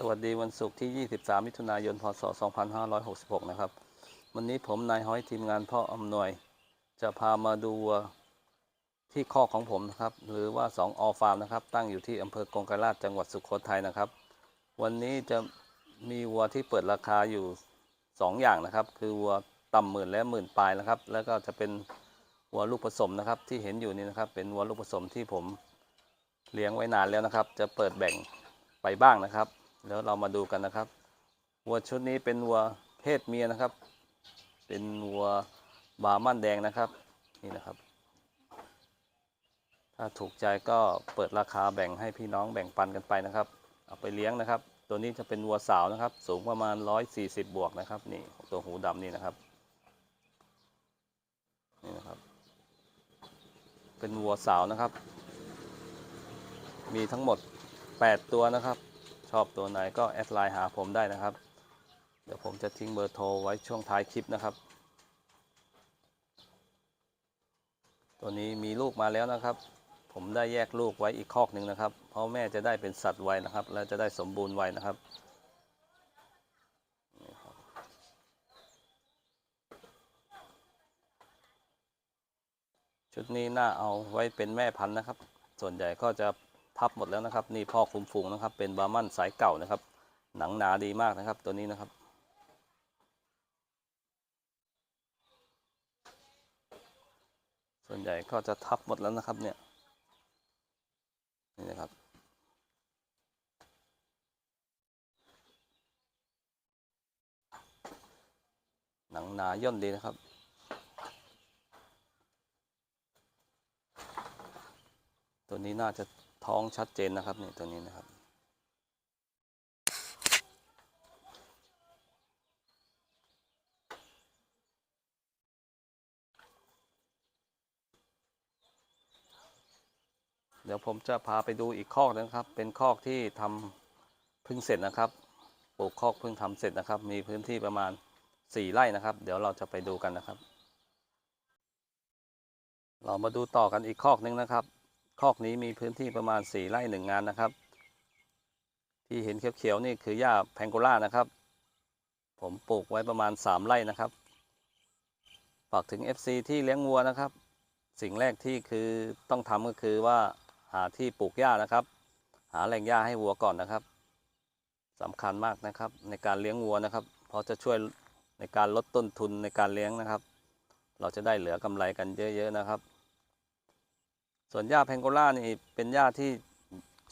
สวัสดีวันศุกร์ที่ 23 มิถุนายน พศ 2566 นะครับ วันนี้ผมนายห้อยทีมงานพ่ออำนวย จะพามาดูวัวที่คอกของผมนะครับ หรือว่า2อฟาร์มนะครับ ตั้งอยู่ที่อำเภอกงไกรลาชจังหวัดสุโขทัยนะครับ วันนี้จะมีวัวที่เปิดราคาอยู่ 2 อย่างนะครับ คือวัวต่ำหมื่นและหมื่นปลายนะครับ แล้วก็จะเป็นวัวลูกผสมนะครับ ที่เห็นอยู่นี่นะครับ เป็นวัวลูกผสมที่ผมเลี้ยงไว้นานแล้วนะครับ จะเปิดแบ่งไปบ้างนะครับ แล้วเรามาดูกันนะครับ วัวชุดนี้เป็นวัวเพศเมียนะครับ เป็นวัวบาร์มันแดงนะครับ นี่นะครับ ถ้าถูกใจก็เปิดราคาแบ่งให้พี่น้องแบ่งปันกันไปนะครับ เอาไปเลี้ยงนะครับ ตัวนี้จะเป็นวัวสาวนะครับ สูงประมาณ 140 บวกนะครับ นี่ตัวหูดำนี่นะครับ นี่นะครับ เป็นวัวสาวนะครับ มีทั้งหมด 8 ตัวนะครับ ชอบตัวไหนก็แอดไลน์หาผมได้นะครับ เดี๋ยวผมจะทิ้งเบอร์โทรไว้ช่วงท้ายคลิปนะครับ ตัวนี้มีลูกมาแล้วนะครับ ผมได้แยกลูกไว้อีกคอกหนึ่งนะครับ เพราะแม่จะได้เป็นสัตว์ไวนะครับ และจะได้สมบูรณ์ไวนะครับนี่ครับชุดนี้น่าเอาไว้เป็นแม่พันธุ์นะครับ ส่วนใหญ่ก็จะ ทับหมดแล้วนะครับ นี่พ่อคุมฝูงนะครับ เป็นบาร์มันสายเก่านะครับ หนังหนาดีมากนะครับ ตัวนี้นะครับส่วนใหญ่ก็จะทับหมดแล้วนะครับเนี่ยนี่นะครับ หนังหนาย่นดีนะครับ ตัวนี้น่าจะ ท้องชัดเจนนะครับเนี่ยตัวนี้นะครับ เดี๋ยวผมจะพาไปดูอีกคอกนึงครับ เป็นคอกที่ทำพึ่งเสร็จนะครับปลูกคอกพึ่งทำเสร็จนะครับ มีพื้นที่ประมาณ4ไร่นะครับ เดี๋ยวเราจะไปดูกันนะครับ เรามาดูต่อกันอีกคอกนึงนะครับ คอกนี้มีพื้นที่ประมาณ 4 ไร่หนึ่งงานนะครับ ที่เห็นเขียวๆนี่คือหญ้าแพงโกล่านะครับ ผมปลูกไว้ประมาณ 3 ไร่นะครับ ฝากถึง FC ที่เลี้ยงวัวนะครับ สิ่งแรกที่คือต้องทำก็คือว่าหาที่ปลูกหญ้านะครับ หาแหล่งหญ้าให้วัวก่อนนะครับสำคัญมากนะครับในการเลี้ยงวัวนะครับ เพราะจะช่วยในการลดต้นทุนในการเลี้ยงนะครับ เราจะได้เหลือกำไรกันเยอะ ๆ นะครับ ส่วนหญ้าแพงโกล่านี่เป็นหญ้าที่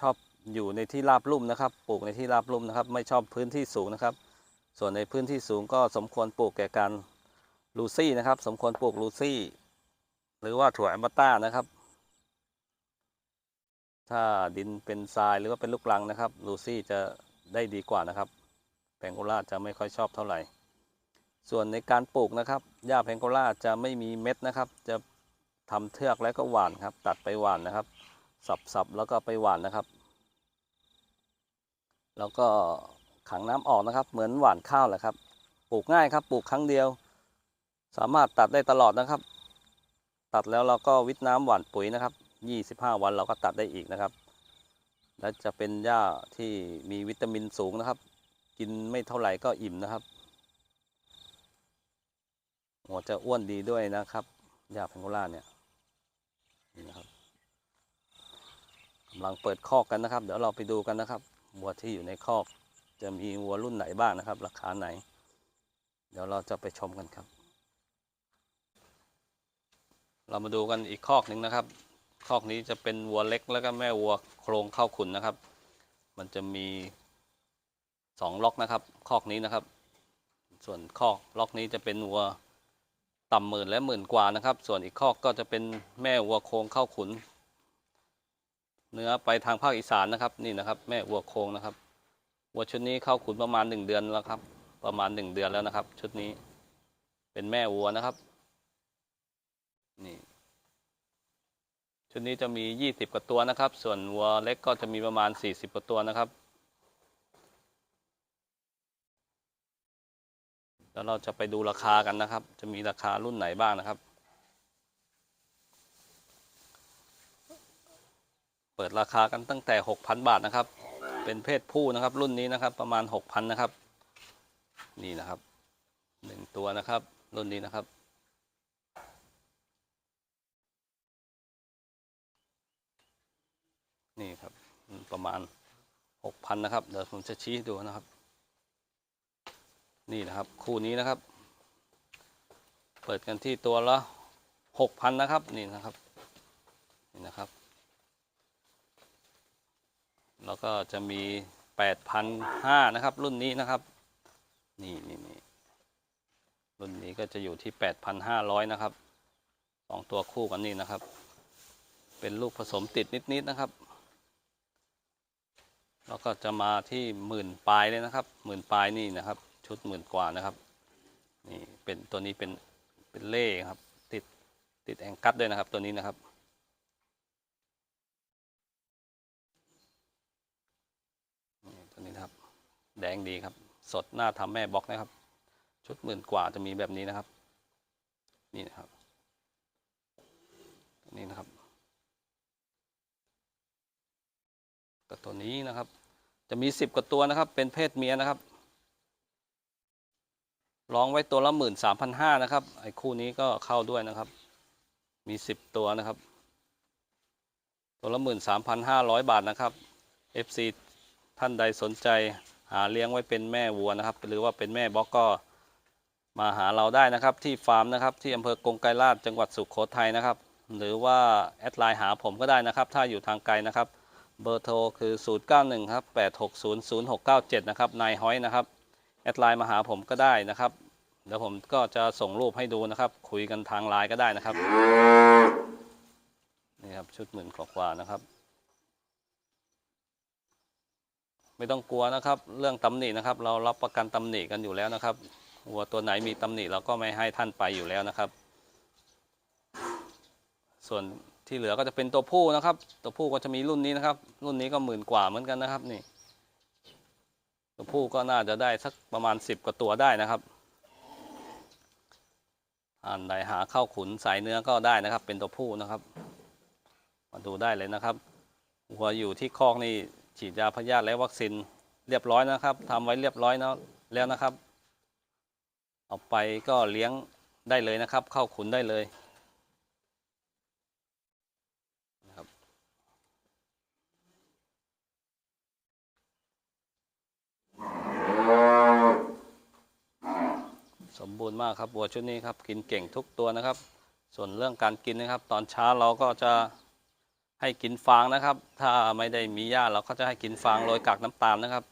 ชอบอยู่ในที่ราบลุ่มนะครับ ปลูกในที่ราบลุ่มนะครับ ไม่ชอบพื้นที่สูงนะครับ ส่วนในพื้นที่สูงก็สมควรปลูกแก่การลูซี่นะครับ สมควรปลูกลูซี่ หรือว่าถั่วแอมบอร์ต้านะครับ ถ้าดินเป็นทรายหรือว่าเป็นลูกรังนะครับ ลูซี่จะได้ดีกว่านะครับ แพงโกล่าจะไม่ค่อยชอบเท่าไหร่ ส่วนในการปลูกนะครับหญ้าแพงโกล่าจะไม่มีเม็ดนะครับ จะ ทำเทือกแล้วก็หว่านครับ ตัดไปหว่านนะครับ สับๆแล้วก็ไปหว่านนะครับ แล้วก็ขังน้ำออกนะครับ เหมือนหว่านข้าวแหละครับ ปลูกง่ายครับ ปลูกครั้งเดียว สามารถตัดได้ตลอดนะครับ ตัดแล้วเราก็วิทน้ำหว่านปุ๋ยนะครับ 25 วันเราก็ตัดได้อีกนะครับ และจะเป็นหญ้าที่มีวิตามินสูงนะครับ กินไม่เท่าไหร่ก็อิ่มนะครับหัวจะอ้วนดีด้วยนะครับหญ้าแพงโกล่าเนี่ย นี่นะครับกำลังเปิดคอกกันนะครับ เดี๋ยวเราไปดูกันนะครับวัวที่อยู่ในคอก จะมีวัวรุ่นไหนบ้างนะครับ ราคาไหน เดี๋ยวเราจะไปชมกันครับ เรามาดูกันอีกคอกหนึ่งนะครับ คอกนี้จะเป็นวัวเล็กแล้วก็แม่วัวโครงเข้าขุนนะครับ มันจะมีสองล็อกนะครับ คอกนี้นะครับ ส่วนคอกล็อกนี้จะเป็นวัว ต่ำหมื่นและหมื่นกว่านะครับ ส่วนอีกคอกก็จะเป็นแม่วัวโคงเข้าขุน เนื้อไปทางภาคอีสานนะครับนี่นะครับ แม่วัวโคงนะครับวัวชุดนี้เข้าขุนประมาณหนึ่งเดือนแล้วครับ ประมาณหนึ่งเดือนแล้วนะครับ ชุดนี้เป็นแม่วัวนะครับนี่ชุดนี้จะมียี่สิบกว่าตัวนะครับ ส่วนวัวเล็กก็จะมีประมาณสี่สิบกว่าตัวนะครับ แล้วเราจะไปดูราคากันนะครับ จะมีราคารุ่นไหนบ้างนะครับ เปิดราคากันตั้งแต่ 6,000 บาทนะครับ เป็นเพศผู้นะครับ รุ่นนี้นะครับ ประมาณหกพันะครับ นี่นะครับหนึ่งตัวนะครับ รุ่นนี้นะครับ นี่ครับประมาณหกพันะครับ เดี๋ยวผมจะชี้ดูนะครับ นี่นะครับ คู่นี้นะครับ เปิดกันที่ตัวละหกพันนะครับ นี่นะครับนี่นะครับ แล้วก็จะมีแปดพันห้านะครับ รุ่นนี้นะครับ นี่นี่นี่รุ่นนี้ก็จะอยู่ที่แปดพันห้าร้อยนะครับสองตัวคู่กันนี่นะครับ เป็นลูกผสมติดนิดๆนะครับแล้วก็จะมาที่หมื่นปลายเลยนะครับ หมื่นปลายนี่นะครับ ชุดหมื่นกว่านะครับนี่เป็นตัวนี้เป็นเป็นเล่ครับ ติดติดแองกัดด้วยนะครับ ตัวนี้นะครับนี่ตัวนี้นครับ แดงดีครับ สดหน้าทำแม่บล็อกนะครับ ชุดหมื่นกว่าจะมีแบบนี้นะครับ นี่นะครับตัวนี้นะครับกับตัวนี้นะครับ จะมีสิบกว่าตัวนะครับ เป็นเพศเมียนะครับ ร้องไว้ตัวละหมื่นสามพันห้านะครับ ไอ้คู่นี้ก็เข้าด้วยนะครับ มีสิบตัวนะครับ ตัวละหมื่นสามพันห้าร้อยบาทนะครับ FC ท่านใดสนใจหาเลี้ยงไว้เป็นแม่วัวนะครับ หรือว่าเป็นแม่บล็อกก็มาหาเราได้นะครับที่ฟาร์มนะครับ ที่อำเภอกงไกรลาดจังหวัดสุโขทัยนะครับ หรือว่าแอดไลน์หาผมก็ได้นะครับ ถ้าอยู่ทางไกลนะครับ เบอร์โทรคือ 091ครับ860 0697 นะครับนายฮ้อยนะครับ แอดไลน์มาหาผมก็ได้นะครับเดี๋ยวผมก็จะส่งรูปให้ดูนะครับ คุยกันทางไลน์ก็ได้นะครับนี่ครับชุดหมื่นกว่านะครับ ไม่ต้องกลัวนะครับ เรื่องตำหนินะครับ เรารับประกันตำหนิกันอยู่แล้วนะครับวัวตัวไหนมีตำหนิเราก็ไม่ให้ท่านไปอยู่แล้วนะครับ ส่วนที่เหลือก็จะเป็นตัวผู้นะครับ ตัวผู้ก็จะมีรุ่นนี้นะครับ รุ่นนี้ก็หมื่นกว่าเหมือนกันนะครับนี่ ตัวผู้ก็น่าจะได้สักประมาณสิบกว่าตัวได้นะครับอันใดหาเข้าขุนสายเนื้อก็ได้นะครับ เป็นตัวผู้นะครับ มาดูได้เลยนะครับวัวอยู่ที่คอกนี่ฉีดยาพยาธิและวัคซีนเรียบร้อยนะครับทำไว้เรียบร้อยนะแล้วนะครับ เอาไปก็เลี้ยงได้เลยนะครับ เข้าขุนได้เลยนะครับ สมบูรณ์มากครับวัวชุดนี้ครับกินเก่งทุกตัวนะครับ ส่วนเรื่องการกินนะครับ ตอนเช้าเราก็จะให้กินฟางนะครับ ถ้าไม่ได้มีหญ้าเราก็จะให้กินฟางโรยกากน้ำตาลนะครับ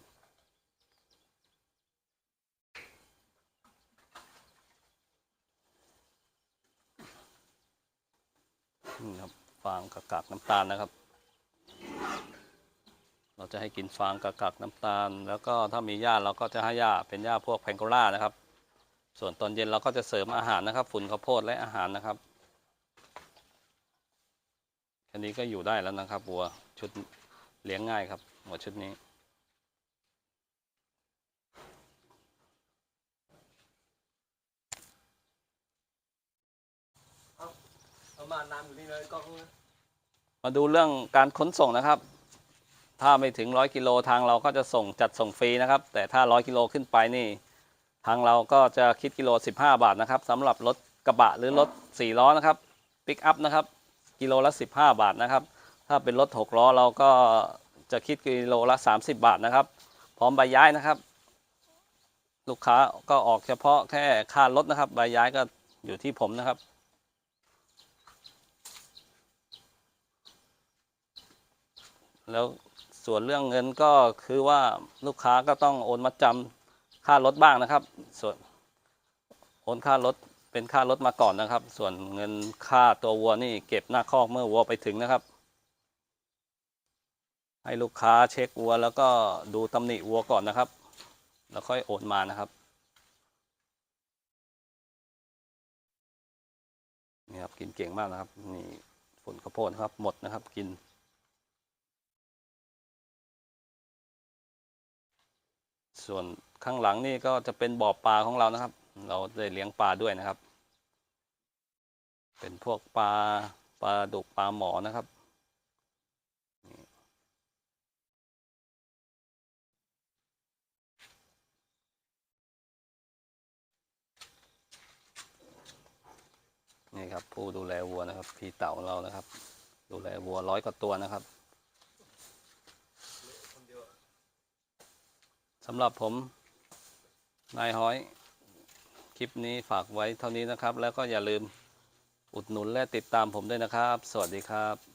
นี่ครับฟางกับกากน้ำตาลนะครับ เราจะให้กินฟางกับกากน้ำตาล แล้วก็ถ้ามีหญ้าเราก็จะให้หญ้าเป็นหญ้าพวกแพงโกล่านะครับ ส่วนตอนเย็นเราก็จะเสริมอาหารนะครับ ฝุ่นข้าวโพดและอาหารนะครับแค่นี้ก็อยู่ได้แล้วนะครับวัวชุดเลี้ยงง่ายครับวัวชุดนี้ประมาณน้ำอยู่นี่เลยกล้องนะมาดูเรื่องการขนส่งนะครับ ถ้าไม่ถึงร้อยกิโลทางเราก็จะส่งจัดส่งฟรีนะครับ แต่ถ้าร้อยกิโลขึ้นไปนี่ ทางเราก็จะคิดกิโล 15 บาทนะครับสำหรับรถกระบะหรือรถ4ล้อนะครับปิกอัพนะครับกิโลละ 15 บาทนะครับ ถ้าเป็นรถ6ล้อเราก็จะคิดกิโลละ 30 บาทนะครับ พร้อมใบย้ายนะครับ ลูกค้าก็ออกเฉพาะแค่ค่ารถนะครับ ใบย้ายก็อยู่ที่ผมนะครับแล้วส่วนเรื่องเงินก็คือว่าลูกค้าก็ต้องโอนมาจำ ค่ารถบ้างนะครับ ส่วนโอนค่ารถเป็นค่ารถมาก่อนนะครับ ส่วนเงินค่าตัววัวนี่เก็บหน้าคอกเมื่อวัวไปถึงนะครับ ให้ลูกค้าเช็ควัวแล้วก็ดูตำหนิวัวก่อนนะครับ แล้วค่อยโอนมานะครับนี่ครับกินเก่งมากนะครับนี่ผลข้าวโพดนครับหมดนะครับกินส่วน ข้างหลังนี่ก็จะเป็นบ่อปลาของเรานะครับ เราได้เลี้ยงปลาด้วยนะครับ เป็นพวกปลาปลาดุกปลาหมอนะครับนี่ครับผู้ดูแลวัวนะครับ พี่เต่าเรานะครับ ดูแลวัวร้อยกว่าตัวนะครับสำหรับผม นายห้อย คลิปนี้ฝากไว้เท่านี้นะครับ แล้วก็อย่าลืมอุดหนุนและติดตามผมด้วยนะครับ สวัสดีครับ